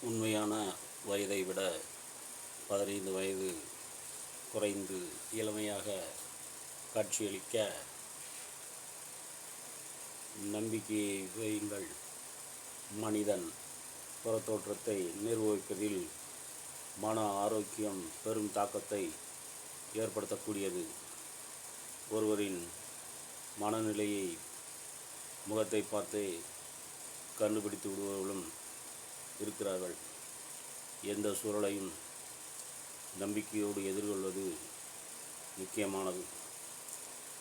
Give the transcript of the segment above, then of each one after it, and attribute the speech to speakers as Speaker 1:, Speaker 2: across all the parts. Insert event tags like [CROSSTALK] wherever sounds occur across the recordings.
Speaker 1: உண்மையான வயதை விட பதினைந்து வயது குறைந்து இளமையாக காட்சியளிக்க நம்பிக்கையை வையுங்கள். மனிதன் புறத்தோற்றத்தை நிர்வகிப்பதில் மன ஆரோக்கியம் பெரும் தாக்கத்தை ஏற்படுத்தக்கூடியது. ஒருவரின் மனநிலையை முகத்தை பார்த்தே கண்டுபிடித்து விடுபவர்களும் இருக்கிறார்கள். எந்த சூழலையும் நம்பிக்கையோடு எதிர்கொள்வது முக்கியமானது.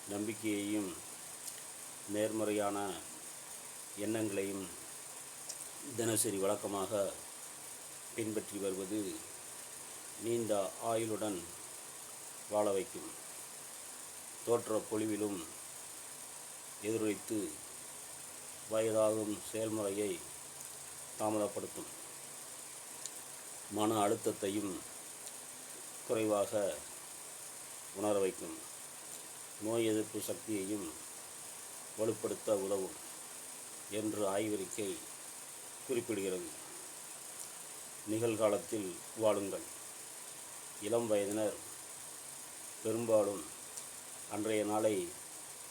Speaker 1: நம்பிக்கையையும் நேர்மறையான எண்ணங்களையும் தினசரி வழக்கமாக பின்பற்றி வருவது நீண்ட ஆயுளுடன் வாழ வைக்கும். தோற்ற பொலிவிலும் எதிரொலித்து வயதாகும் செயல்முறையை தாமதப்படுத்தும். மன அழுத்தத்தையும் குறைவாக உணர வைக்கும். நோய் எதிர்ப்பு சக்தியையும் வலுப்படுத்த உதவும் என்று ஆய்வறிக்கை குறிப்பிடுகிறது. நிகழ்காலத்தில் வாழுங்கள். இளம் வயதினர் பெரும்பாலும் அன்றைய நாளை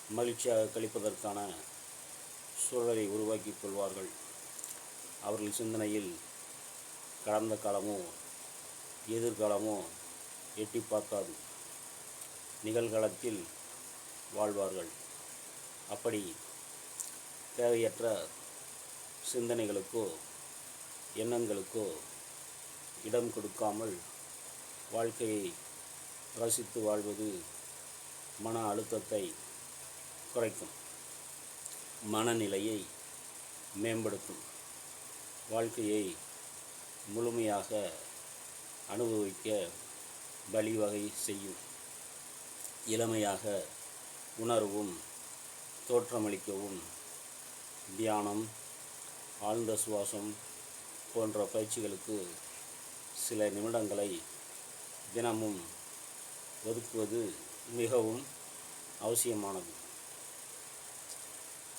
Speaker 1: மகிழ்ச்சியாக கழிப்பதற்கான சூழலை உருவாக்கிக் கொள்வார்கள். அவர்கள் சிந்தனையில் கடந்த காலமோ எதிர்காலமோ எட்டி பார்க்காது. நிகழ்காலத்தில் வாழ்வார்கள். அப்படி தேவையற்ற சிந்தனைகளுக்கோ எண்ணங்களுக்கோ இடம் கொடுக்காமல் வாழ்க்கையை ரசித்து வாழ்வது மன அழுத்தத்தை குறைக்கும். மனநிலையை மேம்படுத்தும். வாழ்க்கையை முழுமையாக அனுபவிக்க வழிவகை செய்யும். இளமையாக உணரவும் தோற்றமளிக்கவும் தியானம் ஆழ்ந்த சுவாசம் போன்ற பயிற்சிகளுக்கு சில நிமிடங்களை தினமும் ஒதுக்குவது மிகவும் அவசியமானது.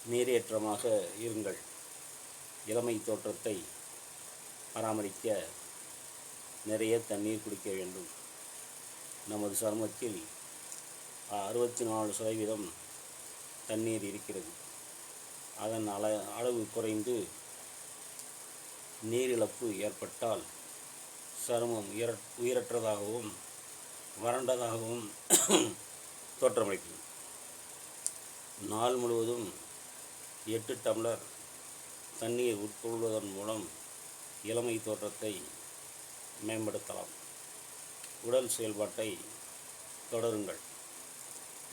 Speaker 1: நீரேற்றமாக இருங்கள். இளமை தோற்றத்தை பராமரிக்க நிறைய தண்ணீர் குடிக்க வேண்டும். நமது சருமத்தில் அறுபத்தி நாலு சதவீதம் தண்ணீர் இருக்கிறது. அதன் அள அளவு குறைந்து நீரிழப்பு ஏற்பட்டால் சருமம் உயர உயிரற்றதாகவும் வறண்டதாகவும் தோற்றமளிக்கும். நாள் முழுவதும் எட்டு டம்ளர் தண்ணீர் உட்கொள்வதன் மூலம் இளமை தோற்றத்தை மேம்படுத்தலாம். உடல் செயல்பாட்டை தொடருங்கள்.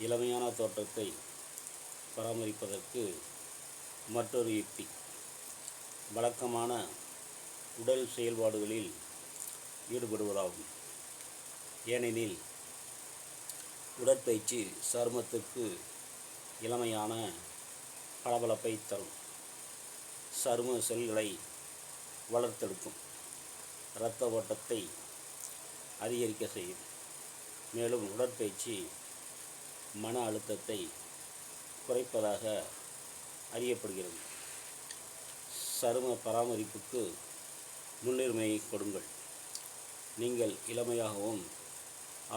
Speaker 1: இளமையான தோற்றத்தை பராமரிப்பதற்கு மற்றொரு யுக்தி. வழக்கமான உடல் செயல்பாடுகளில் ஈடுபடுவதாகும். ஏனெனில் உடற்பயிற்சி சருமத்துக்கு இளமையான பளபளப்பை தரும். சரும செல்களை வளர்த்தெடுக்கும். இரத்த ஓட்டத்தை அதிகரிக்க செய்யும். மேலும் உடற்பயிற்சி மன அழுத்தத்தை குறைப்பதாக அறியப்படுகிறது. சரும பராமரிப்புக்கு முன்னுரிமையை கொடுங்கள். நீங்கள் இளமையாகவும்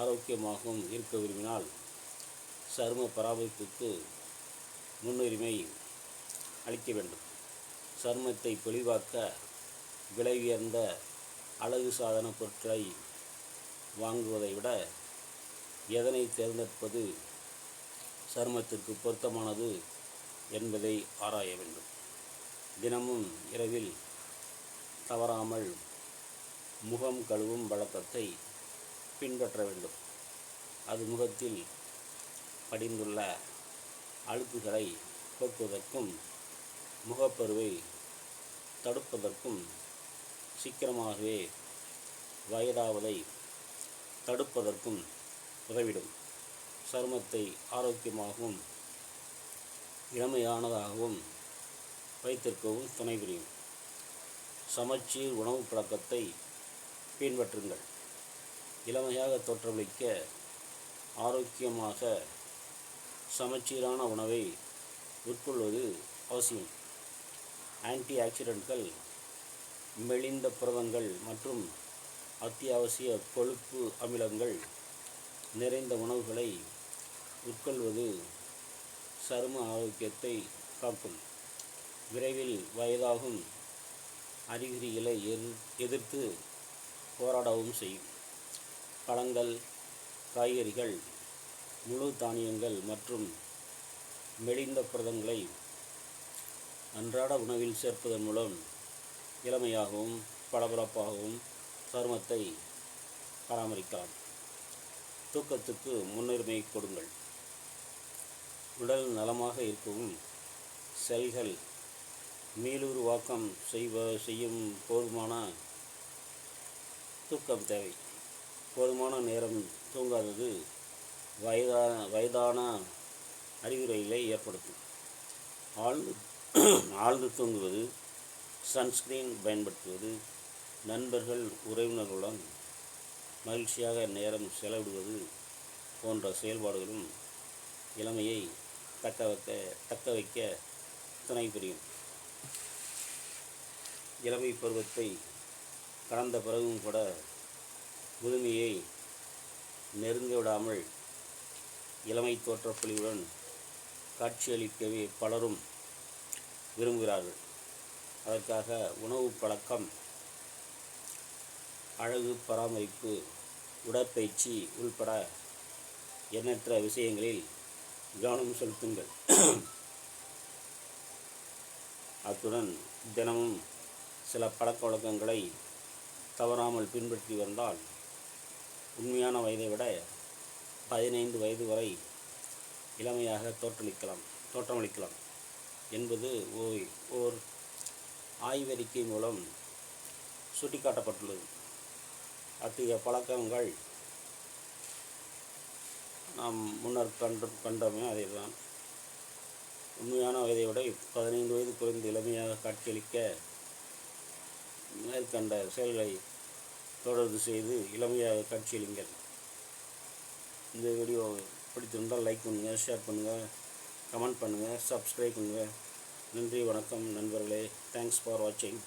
Speaker 1: ஆரோக்கியமாகவும் இருக்க விரும்பினால் சரும பராமரிப்புக்கு முன்னுரிமை அளிக்க வேண்டும். சருமத்தை பொலிவாக்க விலை உயர்ந்த அழகு சாதன பொருட்களை வாங்குவதை விட எதனை தேர்ந்தெடுப்பது சருமத்திற்கு பொருத்தமானது என்பதை ஆராய வேண்டும். தினமும் இரவில் தவறாமல் முகம் கழுவும் வழக்கத்தை பின்பற்ற வேண்டும். அது முகத்தில் படிந்துள்ள அழுக்குகளை போக்குவதற்கும் முகப்பருவை தடுப்பதற்கும் சீக்கிரமாகவே வயதாவதை தடுப்பதற்கும் உதவிடும். சருமத்தை ஆரோக்கியமாகவும் இளமையானதாகவும் வைத்திருக்கவும் துணை புரியும். சமச்சீர் உணவு பழக்கத்தை பின்பற்றுங்கள். இளமையாக தோற்றமளிக்க ஆரோக்கியமாக சமச்சீரான உணவை உட்கொள்வது அவசியம். ஆன்டி ஆக்சிடென்ட்கள் மெலிந்த புரதங்கள் மற்றும் அத்தியாவசிய கொழுப்பு அமிலங்கள் நிறைந்த உணவுகளை உட்கொள்வது சரும ஆரோக்கியத்தை காக்கும். விரைவில் வயதாகும் அறிகுறிகளை எதிர் எதிர்த்து போராடவும் செய்யும். பழங்கள் காய்கறிகள் முழு தானியங்கள் மற்றும் மெலிந்த புரதங்களை அன்றாட உணவில் சேர்ப்பதன் மூலம் இளமையாகவும் பளபளப்பாகவும் சருமத்தை பராமரிக்கலாம். தூக்கத்துக்கு முன்னுரிமை கொடுங்கள். உடல் நலமாக இருக்கவும் செல்கள் மீளுருவாக்கம் செய்வ செய்யும் போதுமான தூக்கம் தேவை. போதுமான நேரம் தூங்காதது வயதான வயதான அறிகுறிகளை ஏற்படுத்தும். ஆழ்ந்து [CLEARS THROAT] ஆழ்ந்து தூங்குவது சன்ஸ்கிரீன் பயன்படுத்துவது நண்பர்கள் உறவினர்களுடன் மகிழ்ச்சியாக நேரம் செலவிடுவது போன்ற செயல்பாடுகளும் இளமையை தக்க வைக்க தக்க வைக்க துணை புரியும். இளமை பருவத்தை கடந்த பிறகும் கூட முதுமையை நெருங்க விடாமல் இளமை தோற்றப்பொழிவுடன் காட்சியளிக்கவே பலரும் விரும்புகிறார்கள். அதற்காக உணவு பழக்கம் அழகு பராமரிப்பு உடற்பயிற்சி உள்பட எண்ணற்ற விஷயங்களில் கவனம் செலுத்துங்கள். அத்துடன் தினமும் சில பழக்க வழக்கங்களை தவறாமல் பின்பற்றி வந்தால் உண்மையான வயதை விட பதினைந்து வயது வரை இளமையாக தோற்றளிக்கலாம் தோற்றமளிக்கலாம். என்பது ஓய் ஓர் ஆய்வறிக்கை மூலம் சுட்டிக்காட்டப்பட்டுள்ளது. அத்தகைய பழக்கங்கள் நாம் முன்னர் கண்டு கண்டோமே அதே தான் உண்மையான வயதை விட பதினைந்து வயது குறைந்த இளமையாக காட்சியளிக்க மேற்கண்ட செயல்களை தொடர்ந்து செய்து இளமையாக காட்சியளிங்கள். இந்த வீடியோ பிடித்திருந்தால் லைக் பண்ணுங்கள் ஷேர் பண்ணுங்கள் கமெண்ட் பண்ணுங்கள் சப்ஸ்கிரைப் பண்ணுங்கள் நன்றி வணக்கம் நண்பர்களே. தேங்க்ஸ் ஃபார் வாட்சிங்